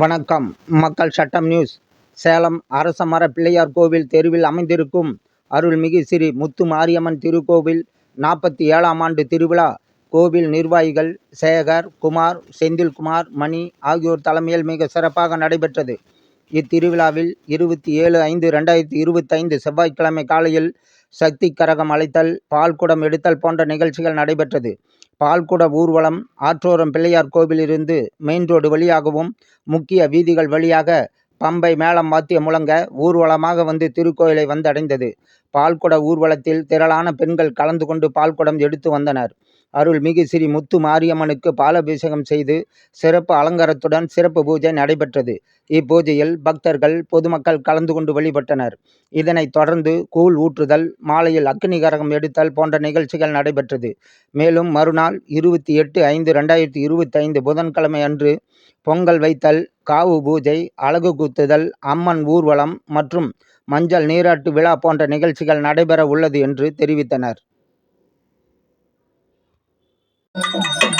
வணக்கம். மக்கள் சட்டம் நியூஸ். சேலம் அரசமர பிள்ளையார் கோவில் தெருவில் அமைந்திருக்கும் அருள்மிகு ஸ்ரீ முத்து மாரியம்மன் திருக்கோவில் நாற்பத்தி ஏழாம் ஆண்டு திருவிழா. கோவில் நிர்வாகிகள் சேகர் குமார் செந்தில்குமார் மணி ஆகியோர் தலைமையில் மிக சிறப்பாக நடைபெற்றது. இத்திருவிழாவில் இருபத்தி ஏழு ஐந்து ரெண்டாயிரத்தி இருபத்தைந்து செவ்வாய்க்கிழமை காலையில் சக்தி கரகம் அழைத்தல் பால்குடம் எடுத்தல் போன்ற நிகழ்ச்சிகள் நடைபெற்றது. பால்குட ஊர்வலம் ஆற்றோரம் பிள்ளையார் கோவிலிருந்து மெயின் ரோடு வழியாகவும் முக்கிய வீதிகள் வழியாக பம்பை மேளம் வாத்திய முழங்க ஊர்வலமாக வந்து திருக்கோயிலை வந்தடைந்தது. பால்குட ஊர்வலத்தில் திரளான பெண்கள் கலந்து கொண்டு பால்குடம் எடுத்து வந்தனர். அருள்மிகு ஸ்ரீ முத்து மாரியம்மனுக்கு பாலாபிஷேகம் செய்து சிறப்பு அலங்காரத்துடன் சிறப்பு பூஜை நடைபெற்றது. இப்பூஜையில் பக்தர்கள் பொதுமக்கள் கலந்து கொண்டு வழிபட்டனர். இதனைத் தொடர்ந்து கூழ் ஊற்றுதல் மாலையில் அக்னி கரகம் எடுத்தல் போன்ற நிகழ்ச்சிகள் நடைபெற்றது. மேலும் மறுநாள் இருபத்தி எட்டு ஐந்து ரெண்டாயிரத்தி இருபத்தி ஐந்து புதன்கிழமை அன்று பொங்கல் வைத்தல் காவு பூஜை அழகு குத்துதல் அம்மன் ஊர்வலம் மற்றும் மஞ்சள் நீராட்டு விழா போன்ற நிகழ்ச்சிகள் நடைபெற உள்ளது என்று தெரிவித்தனர். Thank you.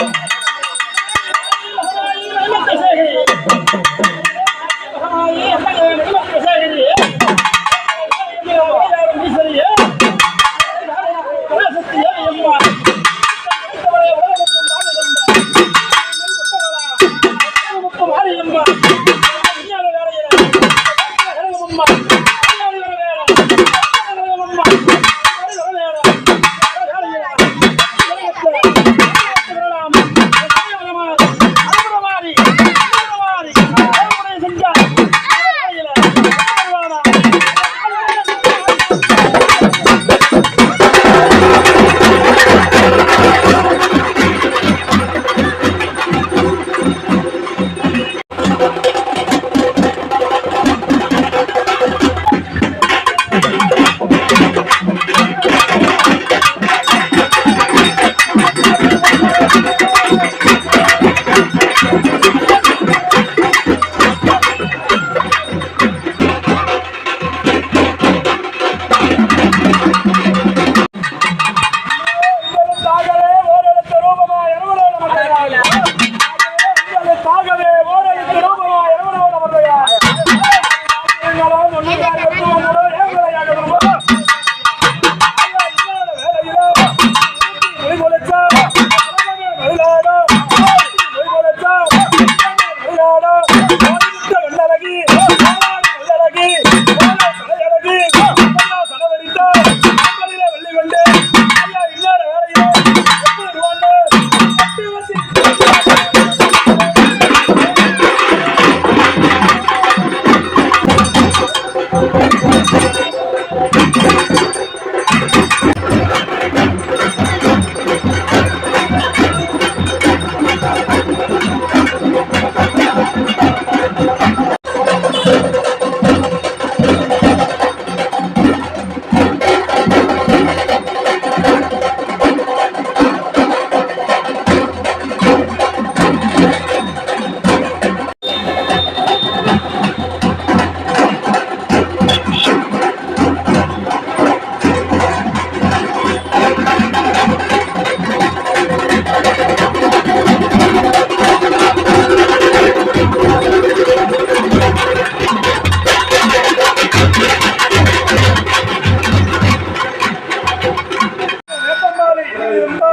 Hey.